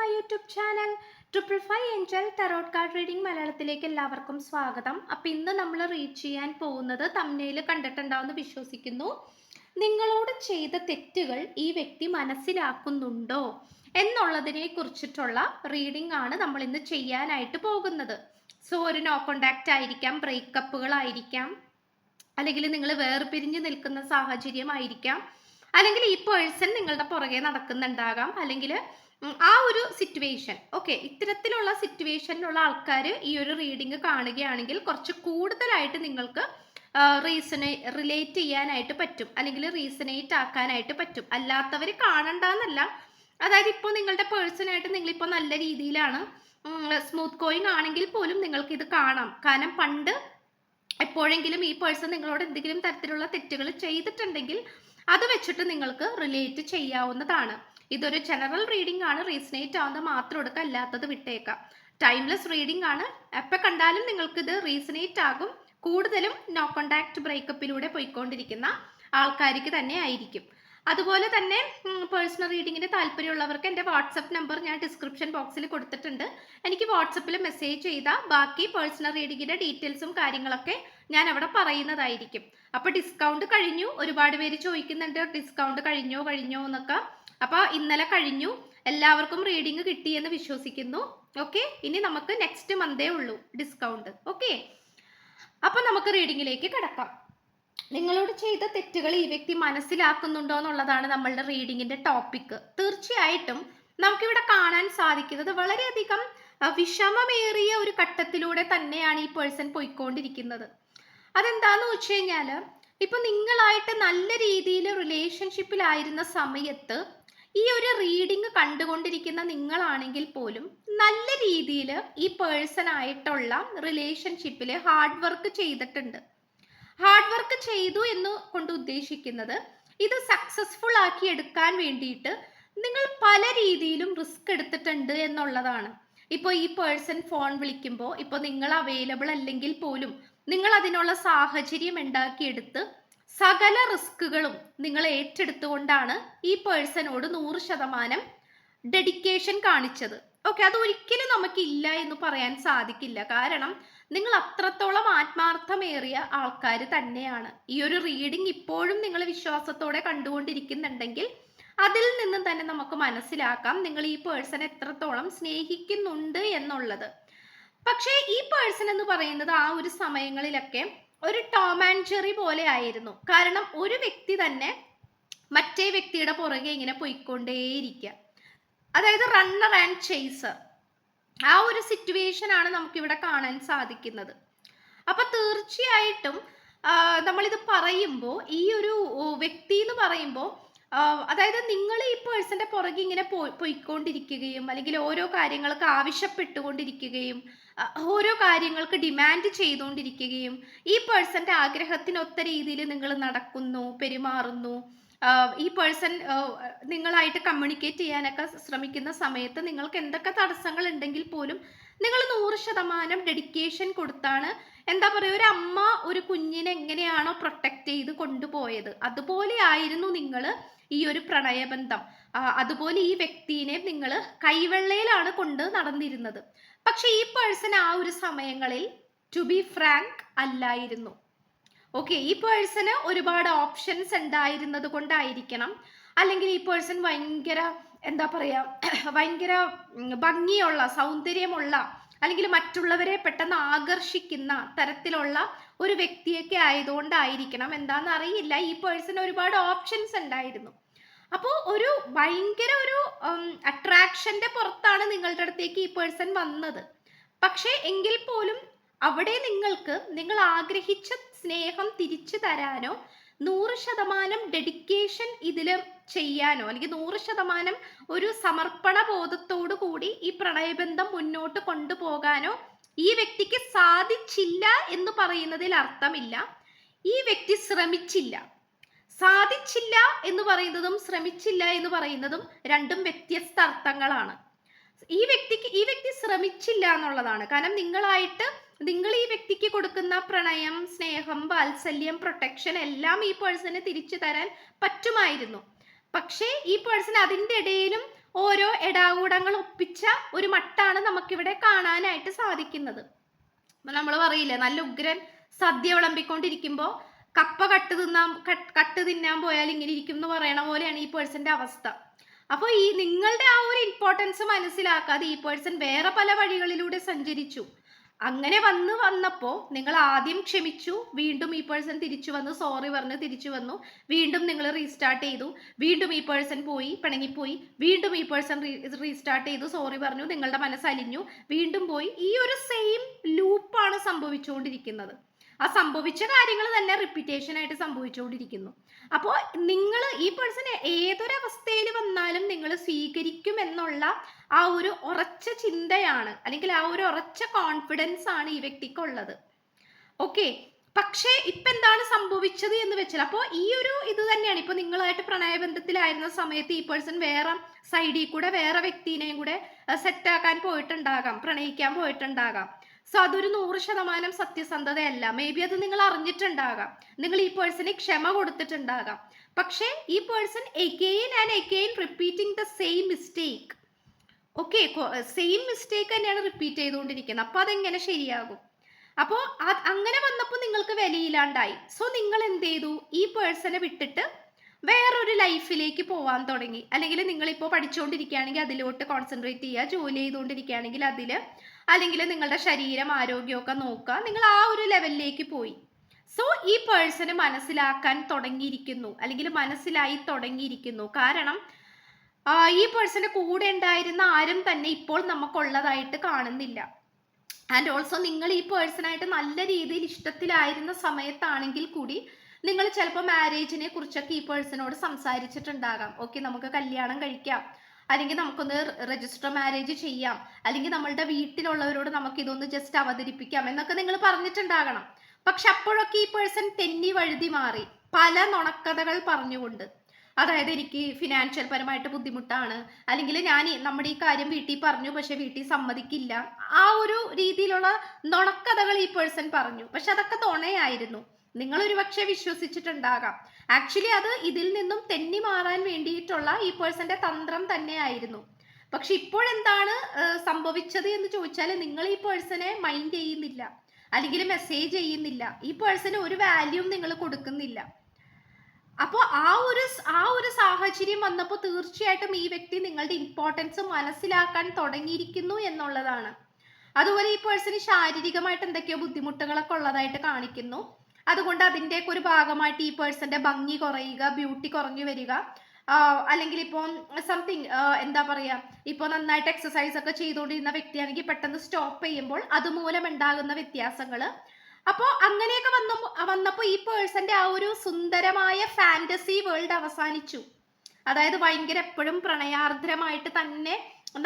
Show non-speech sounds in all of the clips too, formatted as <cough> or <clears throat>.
My YouTube channel triple five angel tarot card reading മലയാളത്തിലേക്ക് എല്ലാവർക്കും സ്വാഗതം. അപ്പം ഇന്ന് നമ്മൾ റീച്ച് ചെയ്യാൻ പോകുന്നത് തമ്നയിൽ കണ്ടിട്ടുണ്ടാവുമെന്ന് വിശ്വസിക്കുന്നു. നിങ്ങളോട് ചെയ്ത തെറ്റുകൾ ഈ വ്യക്തി മനസ്സിലാക്കുന്നുണ്ടോ എന്നുള്ളതിനെ കുറിച്ചിട്ടുള്ള റീഡിംഗ് ആണ് നമ്മൾ ഇന്ന് ചെയ്യാനായിട്ട് പോകുന്നത്. സോ ഒരു നോ കോണ്ടാക്റ്റ് ആയിരിക്കാം ബ്രേക്കപ്പുകളായിരിക്കാം അല്ലെങ്കിൽ നിങ്ങൾ വേർപിരിഞ്ഞ് നിൽക്കുന്ന സാഹചര്യമായിരിക്കാം അല്ലെങ്കിൽ ഈ പേഴ്സൺ നിങ്ങളുടെ പുറകെ നടക്കുന്നുണ്ടാകാം അല്ലെങ്കിൽ ആ ഒരു സിറ്റുവേഷൻ ഓക്കെ ഇത്തരത്തിലുള്ള സിറ്റുവേഷനിലുള്ള ആൾക്കാർ ഈ ഒരു റീഡിംഗ് കാണുകയാണെങ്കിൽ കുറച്ച് കൂടുതലായിട്ട് നിങ്ങൾക്ക് റീസണേ റിലേറ്റ് ചെയ്യാനായിട്ട് പറ്റും. അല്ലെങ്കിൽ റീസണേറ്റ് ആക്കാനായിട്ട് പറ്റും. അല്ലാത്തവർ കാണണ്ടെന്നല്ല. അതായത് ഇപ്പോൾ നിങ്ങളുടെ പേഴ്സണായിട്ട് നിങ്ങളിപ്പോൾ നല്ല രീതിയിലാണ് സ്മൂത്ത് ഗോയിങ് ആണെങ്കിൽ പോലും നിങ്ങൾക്ക് ഇത് കാണാം. കാരണം പണ്ട് എപ്പോഴെങ്കിലും ഈ പേഴ്സൺ നിങ്ങളോട് എന്തെങ്കിലും തരത്തിലുള്ള തെറ്റുകൾ ചെയ്തിട്ടുണ്ടെങ്കിൽ അത് വെച്ചിട്ട് നിങ്ങൾക്ക് റിലേറ്റ് ചെയ്യാവുന്നതാണ്. ഇതൊരു ജനറൽ റീഡിംഗ് ആണ്. റീസണേറ്റ് ആവുന്ന മാത്രം എടുക്കുക അല്ലാത്തത് വിട്ടേക്കാം. ടൈംലെസ് റീഡിംഗ് ആണ്. എപ്പോൾ കണ്ടാലും നിങ്ങൾക്ക് ഇത് റീസണേറ്റ് ആകും. കൂടുതലും നോ കോണ്ടാക്ട് ബ്രേക്കപ്പിലൂടെ പോയിക്കൊണ്ടിരിക്കുന്ന ആൾക്കാർക്ക് തന്നെ ആയിരിക്കും. അതുപോലെ തന്നെ പേഴ്സണൽ റീഡിങ്ങിന് താല്പര്യമുള്ളവർക്ക് എന്റെ വാട്സപ്പ് നമ്പർ ഞാൻ ഡിസ്ക്രിപ്ഷൻ ബോക്സിൽ കൊടുത്തിട്ടുണ്ട്. എനിക്ക് വാട്സപ്പിൽ മെസ്സേജ് ചെയ്താൽ ബാക്കി പേഴ്സണൽ റീഡിങ്ങിന്റെ ഡീറ്റെയിൽസും കാര്യങ്ങളൊക്കെ ഞാൻ അവിടെ പറയുന്നതായിരിക്കും. അപ്പോൾ ഡിസ്കൗണ്ട് കഴിഞ്ഞു. ഒരുപാട് പേര് ചോദിക്കുന്നുണ്ട് ഡിസ്കൗണ്ട് കഴിഞ്ഞോ കഴിഞ്ഞോ എന്നൊക്കെ. അപ്പോൾ ഇന്നലെ കഴിഞ്ഞു. എല്ലാവർക്കും റീഡിങ് കിട്ടിയെന്ന് വിശ്വസിക്കുന്നു. ഓക്കെ ഇനി നമുക്ക് നെക്സ്റ്റ് മന്തേ ഉള്ളൂ ഡിസ്കൗണ്ട് ഓക്കെ അപ്പോൾ നമുക്ക് റീഡിങ്ങിലേക്ക് കിടക്കാം. നിങ്ങളോട് ചെയ്ത തെറ്റുകൾ ഈ വ്യക്തി മനസ്സിലാക്കുന്നുണ്ടോ എന്നുള്ളതാണ് നമ്മളുടെ റീഡിങ്ങിന്റെ ടോപ്പിക്ക് തീർച്ചയായിട്ടും നമുക്കിവിടെ കാണാൻ സാധിക്കുന്നത് വളരെയധികം വിഷമമേറിയ ഒരു ഘട്ടത്തിലൂടെ തന്നെയാണ് ഈ പേഴ്സൺ പോയിക്കൊണ്ടിരിക്കുന്നത്. അതെന്താന്ന് വെച്ച് കഴിഞ്ഞാൽ ഇപ്പൊ നിങ്ങളായിട്ട് നല്ല രീതിയിൽ റിലേഷൻഷിപ്പിലായിരുന്ന സമയത്ത് ഈ ഒരു റീഡിംഗ് കണ്ടുകൊണ്ടിരിക്കുന്ന നിങ്ങളാണെങ്കിൽ പോലും നല്ല രീതിയിൽ ഈ പേഴ്സൺ ആയിട്ടുള്ള റിലേഷൻഷിപ്പിൽ ഹാർഡ് വർക്ക് ചെയ്തിട്ടുണ്ട്. ഹാർഡ് വർക്ക് ചെയ്തു എന്ന് കൊണ്ട് ഉദ്ദേശിക്കുന്നത് ഇത് സക്സസ്ഫുൾ ആക്കി എടുക്കാൻ വേണ്ടിയിട്ട് നിങ്ങൾ പല രീതിയിലും റിസ്ക് എടുത്തിട്ടുണ്ട് എന്നുള്ളതാണ്. ഇപ്പോൾ ഈ പേഴ്സൺ ഫോൺ വിളിക്കുമ്പോൾ ഇപ്പോൾ നിങ്ങൾ അവൈലബിൾ അല്ലെങ്കിൽ പോലും നിങ്ങൾ അതിനുള്ള സാഹചര്യം ഉണ്ടാക്കിയെടുത്ത് സകല റിസ്കുകളും നിങ്ങൾ ഏറ്റെടുത്തുകൊണ്ടാണ് ഈ പേഴ്സണോട് നൂറ് ശതമാനം ഡെഡിക്കേഷൻ കാണിച്ചത്. ഓക്കെ അത് ഒരിക്കലും നമുക്കില്ല എന്ന് പറയാൻ സാധിക്കില്ല. കാരണം നിങ്ങൾ അത്രത്തോളം ആത്മാർത്ഥമേറിയ ആൾക്കാർ തന്നെയാണ്. ഈ ഒരു റീഡിംഗ് ഇപ്പോഴും നിങ്ങൾ വിശ്വാസത്തോടെ കണ്ടുകൊണ്ടിരിക്കുന്നുണ്ടെങ്കിൽ അതിൽ നിന്നും തന്നെ നമുക്ക് മനസ്സിലാക്കാം നിങ്ങൾ ഈ പേഴ്സൺ എത്രത്തോളം സ്നേഹിക്കുന്നുണ്ട് എന്നുള്ളത്. പക്ഷേ ഈ പേഴ്സൺ എന്ന് പറയുന്നത് ആ ഒരു സമയങ്ങളിലൊക്കെ ഒരു ടോം ആൻഡ് ജെറി പോലെ ആയിരുന്നു. കാരണം ഒരു വ്യക്തി തന്നെ മറ്റേ വ്യക്തിയുടെ പുറകെ ഇങ്ങനെ പോയിക്കൊണ്ടേയിരിക്കുക. അതായത് റണ്ണർ ആൻഡ് ചേസർ ആ ഒരു സിറ്റുവേഷൻ ആണ് നമുക്കിവിടെ കാണാൻ സാധിക്കുന്നത്. അപ്പൊ തീർച്ചയായിട്ടും നമ്മളിത് പറയുമ്പോൾ ഈ ഒരു വ്യക്തി എന്ന് പറയുമ്പോൾ അതായത് നിങ്ങൾ ഈ പേഴ്സന്റെ പുറകെ ഇങ്ങനെ പോയി പോയിക്കൊണ്ടിരിക്കുകയും അല്ലെങ്കിൽ ഓരോ കാര്യങ്ങൾക്ക് ആവശ്യപ്പെട്ടുകൊണ്ടിരിക്കുകയും ഓരോ കാര്യങ്ങൾക്ക് ഡിമാൻഡ് ചെയ്തുകൊണ്ടിരിക്കുകയും ഈ പേഴ്സന്റെ ആഗ്രഹത്തിനൊത്ത രീതിയിൽ നിങ്ങൾ നടക്കുന്നു പെരുമാറുന്നു. ഈ പേഴ്സൺ നിങ്ങളായിട്ട് കമ്മ്യൂണിക്കേറ്റ് ചെയ്യാനൊക്കെ ശ്രമിക്കുന്ന സമയത്ത് നിങ്ങൾക്ക് എന്തൊക്കെ തടസ്സങ്ങൾ ഉണ്ടെങ്കിൽ പോലും നിങ്ങൾ നൂറ് ശതമാനം ഡെഡിക്കേഷൻ കൊടുത്താണ്. എന്താ പറയുക ഒരു അമ്മ ഒരു കുഞ്ഞിനെ എങ്ങനെയാണോ പ്രൊട്ടക്റ്റ് ചെയ്ത് കൊണ്ടുപോയത്. അതുപോലെ ആയിരുന്നു നിങ്ങൾ ഈ ഒരു പ്രണയബന്ധം. അതുപോലെ ഈ വ്യക്തിനെ നിങ്ങൾ കൈവെള്ളയിലാണ് കൊണ്ട് നടന്നിരുന്നത്. പക്ഷെ ഈ പേഴ്സൺ ആ ഒരു സമയങ്ങളിൽ ടു ബി ഫ്രാങ്ക് അല്ലായിരുന്നു. ഓക്കെ ഈ പേഴ്സണ് ഒരുപാട് ഓപ്ഷൻസ് ഉണ്ടായിരുന്നത് കൊണ്ടായിരിക്കണം. അല്ലെങ്കിൽ ഈ പേഴ്സൺ ഭയങ്കര എന്താ പറയാ <clears throat> ഭയങ്കര ഭംഗിയുള്ള സൗന്ദര്യമുള്ള അല്ലെങ്കിൽ മറ്റുള്ളവരെ പെട്ടെന്ന് ആകർഷിക്കുന്ന തരത്തിലുള്ള ഒരു വ്യക്തിയൊക്കെ ആയതുകൊണ്ടായിരിക്കണം. എന്താണെന്ന് അറിയില്ല. ഈ പേഴ്സൺ ഒരുപാട് ഓപ്ഷൻസ് ഉണ്ടായിരുന്നു. അപ്പോൾ ഒരു ഭയങ്കര ഒരു അട്രാക്ഷന്റെ പുറത്താണ് നിങ്ങളുടെ അടുത്തേക്ക് ഈ പേഴ്സൺ വന്നത്. പക്ഷേ എങ്കിൽ പോലും അവിടെ നിങ്ങൾക്ക് നിങ്ങൾ ആഗ്രഹിച്ച സ്നേഹം തിരിച്ചു തരാനോ നൂറ് ശതമാനം ഡെഡിക്കേഷൻ ഇതിൽ ചെയ്യാനോ അല്ലെങ്കിൽ നൂറ് ശതമാനം ഒരു സമർപ്പണ ബോധത്തോടു കൂടി ഈ പ്രണയബന്ധം മുന്നോട്ട് കൊണ്ടുപോകാനോ ഈ വ്യക്തിക്ക് സാധിച്ചില്ല എന്ന് പറയുന്നതിൽ അർത്ഥമില്ല. ഈ വ്യക്തി ശ്രമിച്ചില്ല. സാധിച്ചില്ല എന്ന് പറയുന്നതും ശ്രമിച്ചില്ല എന്ന് പറയുന്നതും രണ്ടും വ്യത്യസ്ത അർത്ഥങ്ങളാണ് ഈ വ്യക്തിക്ക് ഈ വ്യക്തി ശ്രമിച്ചില്ല എന്നുള്ളതാണ്. കാരണം നിങ്ങളായിട്ട് നിങ്ങൾ ഈ വ്യക്തിക്ക് കൊടുക്കുന്ന പ്രണയം സ്നേഹം വാത്സല്യം പ്രൊട്ടക്ഷൻ എല്ലാം ഈ പേഴ്സണ് തിരിച്ചു തരാൻ പറ്റുമായിരുന്നു. പക്ഷേ ഈ പേഴ്സൺ അതിന്റെ ഇടയിലും ഓരോ ഇടാകൂടങ്ങൾ ഒപ്പിച്ച ഒരു മട്ടാണ് നമുക്കിവിടെ കാണാനായിട്ട് സാധിക്കുന്നത്. നമ്മൾ പറയില്ലേ നല്ല ഉഗ്രൻ സദ്യ വിളമ്പിക്കൊണ്ടിരിക്കുമ്പോൾ കപ്പ കട്ട് തിന്നാൻ കട്ട് തിന്നാൻ പോയാൽ ഇങ്ങനെ ഇരിക്കും എന്ന് പറയണ പോലെയാണ് ഈ പേഴ്സന്റെ അവസ്ഥ. അപ്പോൾ ഈ നിങ്ങളുടെ ആ ഒരു ഇമ്പോർട്ടൻസ് മനസ്സിലാക്കാതെ ഈ പേഴ്സൺ വേറെ പല വഴികളിലൂടെ സഞ്ചരിച്ചു. അങ്ങനെ വന്ന് വന്നപ്പോൾ നിങ്ങൾ ആദ്യം ക്ഷമിച്ചു വീണ്ടും ഈ പേഴ്സൺ തിരിച്ചു വന്നു സോറി പറഞ്ഞ് തിരിച്ചു വന്നു വീണ്ടും നിങ്ങൾ റീസ്റ്റാർട്ട് ചെയ്തു വീണ്ടും ഈ പേഴ്സൺ പോയി പിണങ്ങിപ്പോയി വീണ്ടും ഈ പേഴ്സൺ റീസ്റ്റാർട്ട് ചെയ്തു സോറി പറഞ്ഞു നിങ്ങളുടെ മനസ്സ് അലിഞ്ഞു വീണ്ടും പോയി. ഈ ഒരു സെയിം ലൂപ്പാണ് സംഭവിച്ചുകൊണ്ടിരിക്കുന്നത്. ആ സംഭവിച്ച കാര്യങ്ങൾ തന്നെ റിപ്പീറ്റേഷൻ ആയിട്ട് സംഭവിച്ചുകൊണ്ടിരിക്കുന്നു. അപ്പോൾ നിങ്ങൾ ഈ പേഴ്സൺ ഏതൊരവസ്ഥയിൽ വന്നാലും നിങ്ങൾ സ്വീകരിക്കും എന്നുള്ള ആ ഒരു ഉറച്ച ചിന്തയാണ് അല്ലെങ്കിൽ ആ ഒരു ഉറച്ച കോൺഫിഡൻസ് ആണ് ഈ വ്യക്തിക്കുള്ളത്. ഓക്കെ പക്ഷേ ഇപ്പം എന്താണ് സംഭവിച്ചത് എന്ന് വെച്ചാൽ അപ്പോൾ ഈ ഒരു ഇത് തന്നെയാണ്. ഇപ്പോൾ നിങ്ങളായിട്ട് പ്രണയബന്ധത്തിലായിരുന്ന സമയത്ത് ഈ പേഴ്സൺ വേറെ സൈഡിൽ കൂടെ വേറെ വ്യക്തിനെയും കൂടെ സെറ്റാക്കാൻ പോയിട്ടുണ്ടാകാം പ്രണയിക്കാൻ പോയിട്ടുണ്ടാകാം. സോ അതൊരു നൂറ് ശതമാനം സത്യസന്ധതയല്ല. മേ ബി അത് നിങ്ങൾ അറിഞ്ഞിട്ടുണ്ടാകാം. നിങ്ങൾ ഈ പേഴ്സണെ ക്ഷമ കൊടുത്തിട്ടുണ്ടാകാം. പക്ഷേ ഈ person again and again repeating the same mistake okay same mistake തന്നെയാണ് റിപ്പീറ്റ് ചെയ്തുകൊണ്ടിരിക്കുന്നത്. അപ്പോൾ അതെങ്ങനെ ശരിയാകും? അപ്പോൾ അങ്ങനെ വന്നപ്പോൾ നിങ്ങൾക്ക് വിലയില്ലാണ്ടായി സോ നിങ്ങൾ എന്ത് ചെയ്തു? ഈ പേഴ്സണെ വിട്ടിട്ട് വേറൊരു ലൈഫിലേക്ക് പോവാൻ തുടങ്ങി. അല്ലെങ്കിൽ നിങ്ങളിപ്പോൾ പഠിച്ചുകൊണ്ടിരിക്കുകയാണെങ്കിൽ അതിലോട്ട് കോൺസെൻട്രേറ്റ് ചെയ്യുക. ജോലി ചെയ്തുകൊണ്ടിരിക്കുകയാണെങ്കിൽ അതിൽ അല്ലെങ്കിൽ നിങ്ങളുടെ ശരീരം ആരോഗ്യമൊക്കെ നോക്കുക നിങ്ങൾ ആ ഒരു ലെവലിലേക്ക് പോയി. സോ ഈ പേഴ്സണ് മനസ്സിലാക്കാൻ തുടങ്ങിയിരിക്കുന്നു അല്ലെങ്കിൽ മനസ്സിലായി തുടങ്ങിയിരിക്കുന്നു. കാരണം ഈ പേഴ്സന്റെ കൂടെ ഉണ്ടായിരുന്ന ആരും തന്നെ ഇപ്പോൾ നമുക്കുള്ളതായിട്ട് കാണുന്നില്ല. ആൻഡ് ഓൾസോ നിങ്ങൾ ഈ പേഴ്സണായിട്ട് നല്ല രീതിയിൽ ഇഷ്ടത്തിലായിരുന്ന സമയത്താണെങ്കിൽ കൂടി നിങ്ങൾ ചിലപ്പോൾ മാരേജിനെ കുറിച്ചൊക്കെ ഈ പേഴ്സണോട് സംസാരിച്ചിട്ടുണ്ടാകാം. ഓക്കെ നമുക്ക് കല്യാണം കഴിക്കാം. അല്ലെങ്കിൽ നമുക്കൊന്ന് രജിസ്റ്റർ മാരേജ് ചെയ്യാം. അല്ലെങ്കിൽ നമ്മളുടെ വീട്ടിലുള്ളവരോട് നമുക്ക് ഇതൊന്ന് ജസ്റ്റ് അവതരിപ്പിക്കാം എന്നൊക്കെ നിങ്ങൾ പറഞ്ഞിട്ടുണ്ടാകണം. പക്ഷെ അപ്പോഴൊക്കെ ഈ പേഴ്സൺ തെന്നി വഴുതി മാറി. പല നുണക്കഥകൾ പറഞ്ഞുകൊണ്ട്. അതായത് എനിക്ക് ഫിനാൻഷ്യൽ പരമായിട്ട് ബുദ്ധിമുട്ടാണ്. അല്ലെങ്കിൽ ഞാൻ നമ്മുടെ ഈ കാര്യം വീട്ടിൽ പറഞ്ഞു പക്ഷെ വീട്ടിൽ സമ്മതിക്കില്ല. ആ ഒരു രീതിയിലുള്ള നുണക്കഥകൾ ഈ പേഴ്സൺ പറഞ്ഞു. പക്ഷെ അതൊക്കെ തുണയായിരുന്നു നിങ്ങൾ ഒരുപക്ഷെ വിശ്വസിച്ചിട്ടുണ്ടാകാം. ആക്ച്വലി അത് ഇതിൽ നിന്നും തെന്നി മാറാൻ വേണ്ടിയിട്ടുള്ള ഈ പേഴ്സന്റെ തന്ത്രം തന്നെയായിരുന്നു. പക്ഷെ ഇപ്പോഴെന്താണ് സംഭവിച്ചത് എന്ന് ചോദിച്ചാൽ നിങ്ങൾ ഈ പേഴ്സണെ മൈൻഡ് ചെയ്യുന്നില്ല. അല്ലെങ്കിൽ മെസ്സേജ് ചെയ്യുന്നില്ല. ഈ പേഴ്സന് ഒരു വാല്യൂം നിങ്ങൾ കൊടുക്കുന്നില്ല. അപ്പോൾ ആ ഒരു ആ ഒരു സാഹചര്യം വന്നപ്പോൾ തീർച്ചയായിട്ടും ഈ വ്യക്തി നിങ്ങളുടെ ഇമ്പോർട്ടൻസ് മനസ്സിലാക്കാൻ തുടങ്ങിയിരിക്കുന്നു എന്നുള്ളതാണ്. അതുപോലെ ഈ പേഴ്സണ് ശാരീരികമായിട്ട് എന്തൊക്കെയോ ബുദ്ധിമുട്ടുകളൊക്കെ ഉള്ളതായിട്ട് കാണിക്കുന്നു. അതുകൊണ്ട് അതിന്റെയൊക്കെ ഒരു ഭാഗമായിട്ട് ഈ പേഴ്സന്റെ ഭംഗി കുറയുക ബ്യൂട്ടി കുറഞ്ഞു വരിക. അല്ലെങ്കിൽ ഇപ്പോൾ സംതിങ് എന്താ പറയുക ഇപ്പോൾ നന്നായിട്ട് എക്സസൈസ് ഒക്കെ ചെയ്തുകൊണ്ടിരുന്ന വ്യക്തിയാണെങ്കിൽ പെട്ടെന്ന് സ്റ്റോപ്പ് ചെയ്യുമ്പോൾ അതുമൂലം ഉണ്ടാകുന്ന വ്യത്യാസങ്ങൾ അപ്പോൾ അങ്ങനെയൊക്കെ വന്നു വന്നപ്പോൾ ഈ പേഴ്സന്റെ ആ ഒരു സുന്ദരമായ ഫാന്റസി വേൾഡ് അവസാനിച്ചു. അതായത് ഭയങ്കര എപ്പോഴും പ്രണയാർദ്രമായിട്ട് തന്നെ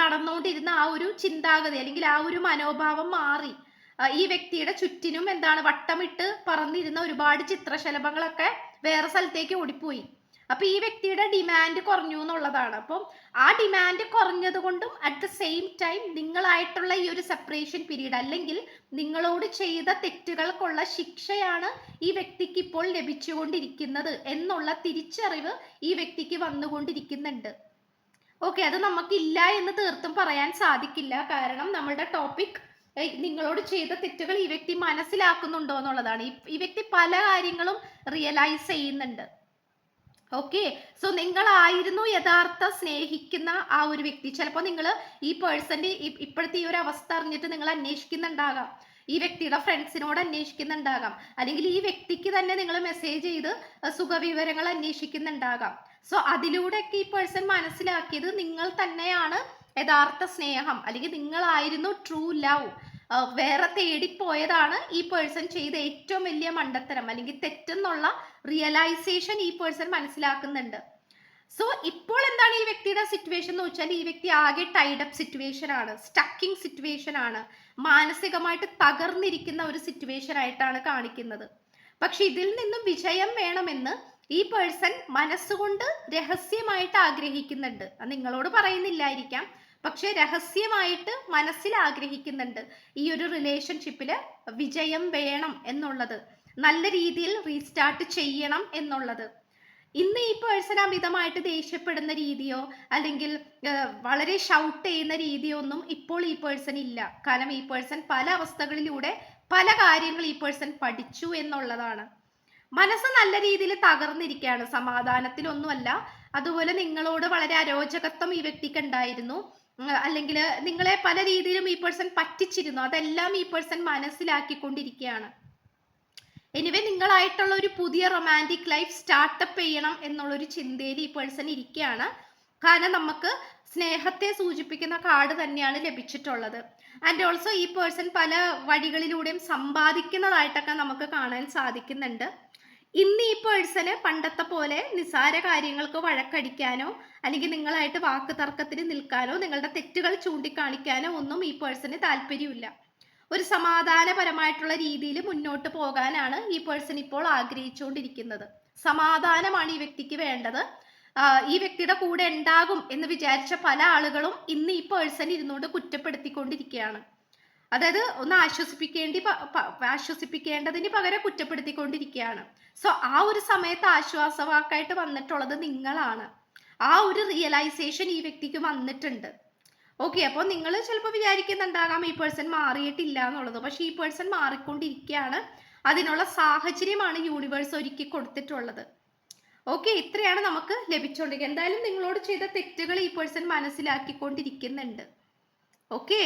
നടന്നുകൊണ്ടിരുന്ന ആ ഒരു ചിന്താഗതി അല്ലെങ്കിൽ ആ ഒരു മനോഭാവം മാറി. ഈ വ്യക്തിയുടെ ചുറ്റിനും എന്താണ് വട്ടമിട്ട് പറന്നിരുന്ന ഒരുപാട് ചിത്രശലഭങ്ങളൊക്കെ വേറെ സ്ഥലത്തേക്ക് ഓടിപ്പോയി. അപ്പൊ ഈ വ്യക്തിയുടെ ഡിമാൻഡ് കുറഞ്ഞു എന്നുള്ളതാണ്. അപ്പം ആ ഡിമാൻഡ് കുറഞ്ഞത് കൊണ്ടും അറ്റ് ദ സെയിം ടൈം നിങ്ങളായിട്ടുള്ള ഈ ഒരു സെപ്പറേഷൻ പീരീഡ് അല്ലെങ്കിൽ നിങ്ങളോട് ചെയ്ത തെറ്റുകൾക്കുള്ള ശിക്ഷയാണ് ഈ വ്യക്തിക്ക് ഇപ്പോൾ ലഭിച്ചുകൊണ്ടിരിക്കുന്നത് എന്നുള്ള തിരിച്ചറിവ് ഈ വ്യക്തിക്ക് വന്നുകൊണ്ടിരിക്കുന്നുണ്ട്. ഓക്കെ അത് നമുക്കില്ല എന്ന് തീർത്തും പറയാൻ സാധിക്കില്ല. കാരണം നമ്മുടെ ടോപ്പിക് നിങ്ങളോട് ചെയ്ത തെറ്റുകൾ ഈ വ്യക്തി മനസ്സിലാക്കുന്നുണ്ടോ എന്നുള്ളതാണ്. ഈ വ്യക്തി പല കാര്യങ്ങളും റിയലൈസ് ചെയ്യുന്നുണ്ട്. ഓക്കെ സോ നിങ്ങളായിരുന്നു യഥാർത്ഥ സ്നേഹിക്കുന്ന ആ ഒരു വ്യക്തി. ചിലപ്പോൾ നിങ്ങൾ ഈ പേഴ്സന്റെ ഇപ്പോഴത്തെ ഈ ഒരു അവസ്ഥ അറിഞ്ഞിട്ട് നിങ്ങൾ അന്വേഷിക്കുന്നുണ്ടാകാം. ഈ വ്യക്തിയുടെ ഫ്രണ്ട്സിനോട് അന്വേഷിക്കുന്നുണ്ടാകാം. അല്ലെങ്കിൽ ഈ വ്യക്തിക്ക് തന്നെ നിങ്ങൾ മെസ്സേജ് ചെയ്ത് സുഖവിവരങ്ങൾ അന്വേഷിക്കുന്നുണ്ടാകാം. സോ അതിലൂടെയൊക്കെ ഈ പേഴ്സൺ മനസ്സിലാക്കിയത് നിങ്ങൾ തന്നെയാണ്. യഥാർത്ഥ സ്നേഹം അല്ലെങ്കിൽ നിങ്ങളായിരുന്നു ട്രൂ ലവ് വേറെ തേടിപ്പോയതാണ് ഈ പേഴ്സൺ ചെയ്ത ഏറ്റവും വലിയ മണ്ടത്തരം അല്ലെങ്കിൽ തെറ്റെന്നുള്ള റിയലൈസേഷൻ ഈ പേഴ്സൺ മനസ്സിലാക്കുന്നുണ്ട്. സോ ഇപ്പോൾ എന്താണ് ഈ വ്യക്തിയുടെ സിറ്റുവേഷൻ എന്ന് വെച്ചാൽ ഈ വ്യക്തി ആകെ ടൈഡപ്പ് സിറ്റുവേഷൻ ആണ് സ്റ്റക്കിംഗ് സിറ്റുവേഷൻ ആണ്. മാനസികമായിട്ട് തകർന്നിരിക്കുന്ന ഒരു സിറ്റുവേഷൻ ആയിട്ടാണ് കാണിക്കുന്നത്. പക്ഷെ ഇതിൽ നിന്നും വിജയം വേണമെന്ന് ഈ പേഴ്സൺ മനസ്സുകൊണ്ട് രഹസ്യമായിട്ട് ആഗ്രഹിക്കുന്നുണ്ട്. അത് നിങ്ങളോട് പറയുന്നില്ലായിരിക്കാം. പക്ഷെ രഹസ്യമായിട്ട് മനസ്സിൽ ആഗ്രഹിക്കുന്നുണ്ട് ഈ ഒരു റിലേഷൻഷിപ്പിൽ വിജയം വേണം എന്നുള്ളത്. നല്ല രീതിയിൽ റീസ്റ്റാർട്ട് ചെയ്യണം എന്നുള്ളത്. ഇന്ന് ഈ പേഴ്സൺ അമിതമായിട്ട് ദേഷ്യപ്പെടുന്ന രീതിയോ അല്ലെങ്കിൽ വളരെ ഷൗട്ട് ചെയ്യുന്ന രീതിയോ ഒന്നും ഇപ്പോൾ ഈ പേഴ്സൺ ഇല്ല. കാരണം ഈ പേഴ്സൺ പല അവസ്ഥകളിലൂടെ പല കാര്യങ്ങൾ ഈ പേഴ്സൺ പഠിച്ചു എന്നുള്ളതാണ്. മനസ്സ് നല്ല രീതിയിൽ തകർന്നിരിക്കുകയാണ്. സമാധാനത്തിലൊന്നുമല്ല. അതുപോലെ നിങ്ങളോട് വളരെ അരോചകത്വം ഈ വ്യക്തിക്ക് ഉണ്ടായിരുന്നു. അല്ലെങ്കിൽ നിങ്ങളെ പല രീതിയിലും ഈ പേഴ്സൺ പറ്റിച്ചിരുന്നു. അതെല്ലാം ഈ പേഴ്സൺ മനസ്സിലാക്കിക്കൊണ്ടിരിക്കുകയാണ് എനിവേ നിങ്ങളായിട്ടുള്ള ഒരു പുതിയ റൊമാന്റിക് ലൈഫ് സ്റ്റാർട്ടപ്പ് ചെയ്യണം എന്നുള്ളൊരു ചിന്തയിൽ ഈ പേഴ്സൺ ഇരിക്കുകയാണ് കാരണം നമുക്ക് സ്നേഹത്തെ സൂചിപ്പിക്കുന്ന കാർഡ് തന്നെയാണ് ലഭിച്ചിട്ടുള്ളത്. ആൻഡ് ഓൾസോ ഈ പേഴ്സൺ പല വഴികളിലൂടെയും സമ്പാദിക്കുന്നതായിട്ടൊക്കെ നമുക്ക് കാണാൻ സാധിക്കുന്നുണ്ട്. ഇന്ന് ഈ പേഴ്സണ് പണ്ടത്തെ പോലെ നിസാര കാര്യങ്ങൾക്ക് വഴക്കടിക്കാനോ അല്ലെങ്കിൽ നിങ്ങളായിട്ട് വാക്ക് തർക്കത്തിന് നിൽക്കാനോ നിങ്ങളുടെ തെറ്റുകൾ ചൂണ്ടിക്കാണിക്കാനോ ഒന്നും ഈ പേഴ്സണ് താല്പര്യമില്ല. ഒരു സമാധാനപരമായിട്ടുള്ള രീതിയിൽ മുന്നോട്ട് പോകാനാണ് ഈ പേഴ്സൺ ഇപ്പോൾ ആഗ്രഹിച്ചുകൊണ്ടിരിക്കുന്നത്. സമാധാനമാണ് ഈ വ്യക്തിക്ക് വേണ്ടത്. ഈ വ്യക്തിയുടെ കൂടെ ഉണ്ടാകും എന്ന് വിചാരിച്ച പല ആളുകളും ഇന്ന് ഈ പേഴ്സൺ ഇരുന്നുകൊണ്ട് കുറ്റപ്പെടുത്തിക്കൊണ്ടിരിക്കുകയാണ്. അതായത് ഒന്ന് ആശ്വസിപ്പിക്കേണ്ടി ആശ്വസിപ്പിക്കേണ്ടതിന് പകരം കുറ്റപ്പെടുത്തിക്കൊണ്ടിരിക്കുകയാണ്. സോ ആ ഒരു സമയത്ത് ആശ്വാസവാക്കായിട്ട് വന്നിട്ടുള്ളത് നിങ്ങളാണ്. ആ ഒരു റിയലൈസേഷൻ ഈ വ്യക്തിക്ക് വന്നിട്ടുണ്ട്. ഓക്കെ അപ്പോൾ നിങ്ങൾ ചിലപ്പോൾ വിചാരിക്കുന്നുണ്ടാകാം ഈ പേഴ്സൺ മാറിയിട്ടില്ല എന്നുള്ളത്. പക്ഷെ ഈ പേഴ്സൺ മാറിക്കൊണ്ടിരിക്കുകയാണ്. അതിനുള്ള സാഹചര്യമാണ് യൂണിവേഴ്സ് ഒരുക്കി കൊടുത്തിട്ടുള്ളത്. ഓക്കെ ഇത്രയാണ് നമുക്ക് ലഭിച്ചുകൊണ്ടിരിക്കുക എന്തായാലും നിങ്ങളോട് ചെയ്ത തെറ്റുകൾ ഈ പേഴ്സൺ മനസ്സിലാക്കിക്കൊണ്ടിരിക്കുന്നുണ്ട്. ഓക്കെ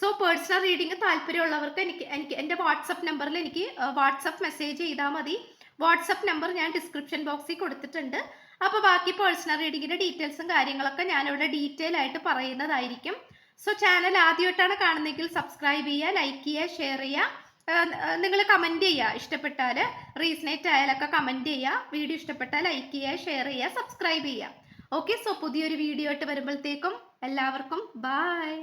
സോ പേഴ്സണൽ റീഡിങ് താല്പര്യമുള്ളവർക്ക് എനിക്ക് എനിക്ക് എന്റെ വാട്സപ്പ് നമ്പറിൽ എനിക്ക് വാട്സപ്പ് മെസ്സേജ് ചെയ്താൽ മതി. വാട്സപ്പ് നമ്പർ ഞാൻ ഡിസ്ക്രിപ്ഷൻ ബോക്സിൽ കൊടുത്തിട്ടുണ്ട്. അപ്പോൾ ബാക്കി പേഴ്സണൽ റീഡിങ്ങിന്റെ ഡീറ്റെയിൽസും കാര്യങ്ങളൊക്കെ ഞാനിവിടെ ഡീറ്റെയിൽ ആയിട്ട് പറയുന്നതായിരിക്കും. സോ ചാനൽ ആദ്യമായിട്ടാണ് കാണുന്നതെങ്കിൽ സബ്സ്ക്രൈബ് ചെയ്യുക ലൈക്ക് ചെയ്യുക ഷെയർ ചെയ്യുക. നിങ്ങൾ കമന്റ് ചെയ്യുക. ഇഷ്ടപ്പെട്ടാൽ റീസണേറ്റ് ആയാലൊക്കെ കമന്റ് ചെയ്യുക. വീഡിയോ ഇഷ്ടപ്പെട്ടാൽ ലൈക്ക് ചെയ്യുക ഷെയർ ചെയ്യുക സബ്സ്ക്രൈബ് ചെയ്യുക. ഓക്കെ സോ പുതിയൊരു വീഡിയോ ആയിട്ട് വരുമ്പോഴത്തേക്കും എല്ലാവർക്കും ബായ്